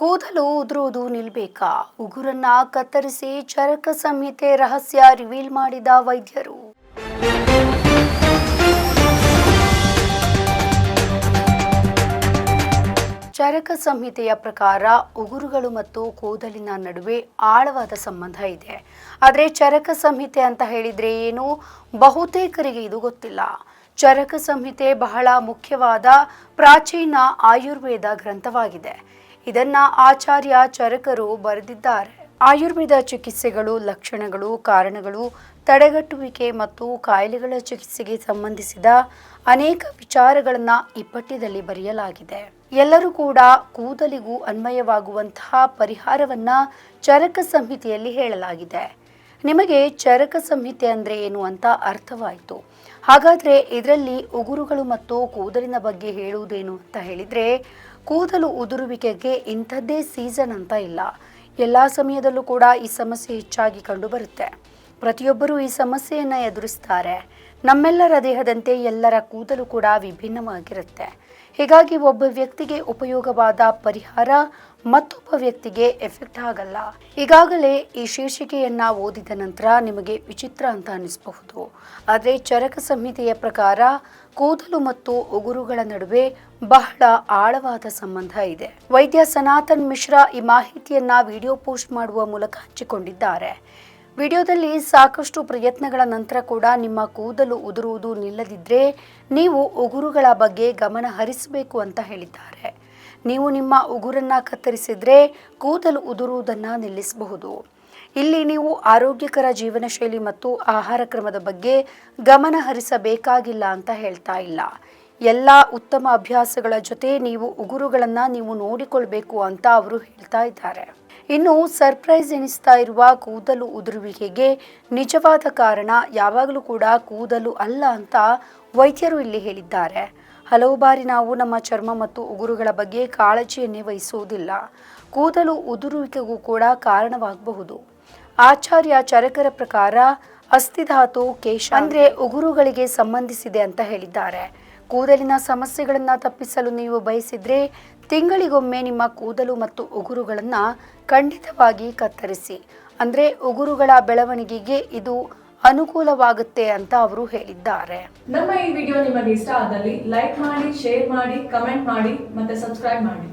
ಕೂದಲು ಉದುರುವುದು ನಿಲ್ಬೇಕಾ? ಉಗುರನ್ನ ಕತ್ತರಿಸಿ ಚರಕ ಸಂಹಿತೆ ರಹಸ್ಯ ರಿವೀಲ್ ಮಾಡಿದ ವೈದ್ಯರು. ಚರಕ ಸಂಹಿತೆಯ ಪ್ರಕಾರ ಉಗುರುಗಳು ಮತ್ತು ಕೂದಲಿನ ನಡುವೆ ಆಳವಾದ ಸಂಬಂಧ ಇದೆ. ಆದರೆ ಚರಕ ಸಂಹಿತೆ ಅಂತ ಹೇಳಿದ್ರೆ ಏನು? ಬಹುತೇಕರಿಗೆ ಇದು ಗೊತ್ತಿಲ್ಲ. ಚರಕ ಸಂಹಿತೆ ಬಹಳ ಮುಖ್ಯವಾದ ಪ್ರಾಚೀನ ಆಯುರ್ವೇದ ಗ್ರಂಥವಾಗಿದೆ. ಇದನ್ನ ಆಚಾರ್ಯ ಚರಕರು ಬರೆದಿದ್ದಾರೆ. ಆಯುರ್ವೇದ ಚಿಕಿತ್ಸೆಗಳು, ಲಕ್ಷಣಗಳು, ಕಾರಣಗಳು, ತಡೆಗಟ್ಟುವಿಕೆ ಮತ್ತು ಕಾಯಿಲೆಗಳ ಚಿಕಿತ್ಸೆಗೆ ಸಂಬಂಧಿಸಿದ ಅನೇಕ ವಿಚಾರಗಳನ್ನು ಈ ಪಠ್ಯದಲ್ಲಿ ಬರೆಯಲಾಗಿದೆ. ಎಲ್ಲರೂ ಕೂಡ ಕೂದಲಿಗೂ ಅನ್ವಯವಾಗುವಂತಹ ಪರಿಹಾರವನ್ನ ಚರಕ ಸಂಹಿತೆಯಲ್ಲಿ ಹೇಳಲಾಗಿದೆ. ನಿಮಗೆ ಚರಕ ಸಂಹಿತೆ ಅಂದರೆ ಏನು ಅಂತ ಅರ್ಥವಾಯಿತು. ಹಾಗಾದರೆ ಇದರಲ್ಲಿ ಉಗುರುಗಳು ಮತ್ತು ಕೂದಲಿನ ಬಗ್ಗೆ ಹೇಳುವುದೇನು ಅಂತ ಹೇಳಿದರೆ, ಕೂದಲು ಉದುರುವಿಕೆಗೆ ಇಂಥದ್ದೇ ಸೀಸನ್ ಅಂತ ಇಲ್ಲ. ಎಲ್ಲ ಸಮಯದಲ್ಲೂ ಕೂಡ ಈ ಸಮಸ್ಯೆ ಹೆಚ್ಚಾಗಿ ಕಂಡುಬರುತ್ತೆ. ಪ್ರತಿಯೊಬ್ಬರೂ ಈ ಸಮಸ್ಯೆಯನ್ನು ಎದುರಿಸ್ತಾರೆ. ನಮ್ಮೆಲ್ಲರ ದೇಹದಂತೆ ಎಲ್ಲರ ಕೂದಲು ಕೂಡ ವಿಭಿನ್ನವಾಗಿರುತ್ತೆ. ಹೀಗಾಗಿ ಒಬ್ಬ ವ್ಯಕ್ತಿಗೆ ಉಪಯೋಗವಾದ ಪರಿಹಾರ ಮತ್ತೊಬ್ಬ ವ್ಯಕ್ತಿಗೆ ಎಫೆಕ್ಟ್ ಆಗಲ್ಲ. ಈಗಾಗಲೇ ಈ ಶೀರ್ಷಿಕೆಯನ್ನ ಓದಿದ ನಂತರ ನಿಮಗೆ ವಿಚಿತ್ರ ಅಂತ ಅನಿಸಬಹುದು. ಆದರೆ ಚರಕ ಸಂಹಿತೆಯ ಪ್ರಕಾರ ಕೂದಲು ಮತ್ತು ಉಗುರುಗಳ ನಡುವೆ ಬಹಳ ಆಳವಾದ ಸಂಬಂಧ ಇದೆ. ವೈದ್ಯ ಸನಾತನ್ ಮಿಶ್ರಾ ಈ ಮಾಹಿತಿಯನ್ನ ವಿಡಿಯೋ ಪೋಸ್ಟ್ ಮಾಡುವ ಮೂಲಕ ಹಂಚಿಕೊಂಡಿದ್ದಾರೆ. ವಿಡಿಯೋದಲ್ಲಿ ಸಾಕಷ್ಟು ಪ್ರಯತ್ನಗಳ ನಂತರ ಕೂಡ ನಿಮ್ಮ ಕೂದಲು ಉದುರುವುದು ನಿಲ್ಲದಿದ್ರೆ ನೀವು ಉಗುರುಗಳ ಬಗ್ಗೆ ಗಮನ ಹರಿಸಬೇಕು ಅಂತ ಹೇಳಿದ್ದಾರೆ. ನೀವು ನಿಮ್ಮ ಉಗುರನ್ನು ಕತ್ತರಿಸಿದರೆ ಕೂದಲು ಉದುರುವುದನ್ನು ನಿಲ್ಲಿಸಬಹುದು. ಇಲ್ಲಿ ನೀವು ಆರೋಗ್ಯಕರ ಜೀವನ ಶೈಲಿ ಮತ್ತು ಆಹಾರ ಕ್ರಮದ ಬಗ್ಗೆ ಗಮನ ಹರಿಸಬೇಕಾಗಿಲ್ಲ ಅಂತ ಹೇಳ್ತಾ ಇಲ್ಲ. ಎಲ್ಲ ಉತ್ತಮ ಅಭ್ಯಾಸಗಳ ಜೊತೆ ನೀವು ಉಗುರುಗಳನ್ನು ನೀವು ನೋಡಿಕೊಳ್ಬೇಕು ಅಂತ ಅವರು ಹೇಳ್ತಾ ಇದ್ದಾರೆ. ಇನ್ನು ಸರ್ಪ್ರೈಸ್ ಎನಿಸ್ತಾ ಇರುವ ಕೂದಲು ಉದುರುವಿಕೆಗೆ ನಿಜವಾದ ಕಾರಣ ಯಾವಾಗಲೂ ಕೂಡ ಕೂದಲು ಅಲ್ಲ ಅಂತ ವೈದ್ಯರು ಇಲ್ಲಿ ಹೇಳಿದ್ದಾರೆ. ಹಲವು ಬಾರಿ ನಾವು ನಮ್ಮ ಚರ್ಮ ಮತ್ತು ಉಗುರುಗಳ ಬಗ್ಗೆ ಕಾಳಜಿಯನ್ನೇ ವಹಿಸುವುದಿಲ್ಲ. ಕೂದಲು ಉದುರುವಿಕೆಗೂ ಕೂಡ ಕಾರಣವಾಗಬಹುದು. ಆಚಾರ್ಯ ಚರಕರ ಪ್ರಕಾರ ಅಸ್ಥಿಧಾತು ಕೇಶ ಅಂದ್ರೆ ಉಗುರುಗಳಿಗೆ ಸಂಬಂಧಿಸಿದೆ ಅಂತ ಹೇಳಿದ್ದಾರೆ. ಕೂದಲಿನ ಸಮಸ್ಯೆಗಳನ್ನು ತಪ್ಪಿಸಲು ನೀವು ಬಯಸಿದ್ರೆ ತಿಂಗಳಿಗೊಮ್ಮೆ ನಿಮ್ಮ ಕೂದಲು ಮತ್ತು ಉಗುರುಗಳನ್ನು ಖಂಡಿತವಾಗಿ ಕತ್ತರಿಸಿ. ಅಂದರೆ ಉಗುರುಗಳ ಬೆಳವಣಿಗೆಗೆ ಇದು ಅನುಕೂಲವಾಗುತ್ತೆ ಅಂತ ಅವರು ಹೇಳಿದ್ದಾರೆ. ನಮ್ಮ ಈ ವಿಡಿಯೋ ನಿಮಗೆ ಇಷ್ಟ ಆದಲ್ಲಿ ಲೈಕ್ ಮಾಡಿ, ಶೇರ್ ಮಾಡಿ, ಕಮೆಂಟ್ ಮಾಡಿ ಮತ್ತೆ ಸಬ್ಸ್ಕ್ರೈಬ್ ಮಾಡಿ.